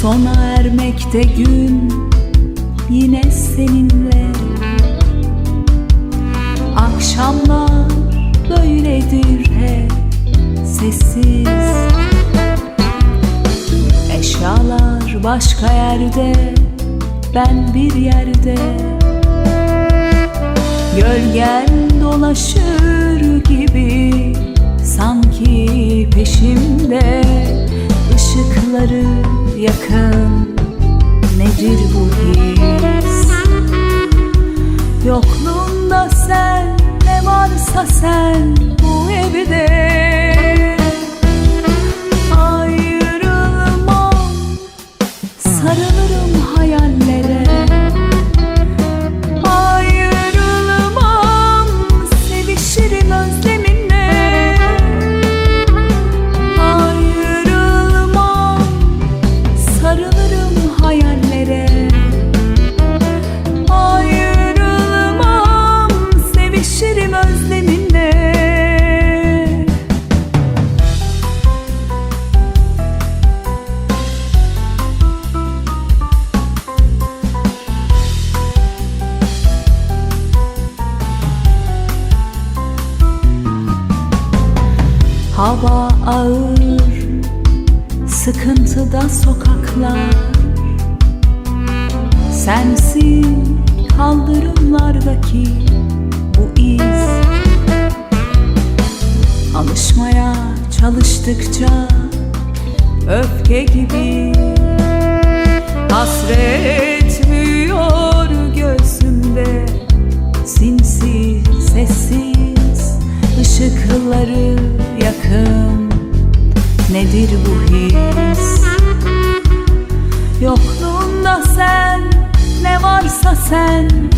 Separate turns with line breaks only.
Sona ermekte gün yine seninle. Akşamlar böyledir hep sessiz. Eşyalar başka yerde ben bir yerde. Gölgen dolaşır gibi sanki peşimde. Işıkları yakın nedir bu his? Yokluğunda sen ne varsa sen bu evde Hava ağır, sıkıntıda sokaklar. Sensin kaldırımlardaki bu iz. Alışmaya çalıştıkça öfke gibi. Hasret büyüyor göğsümde Sinsi sessiz ışıkları Nedir bu his? Yokluğunda sen ne varsa sen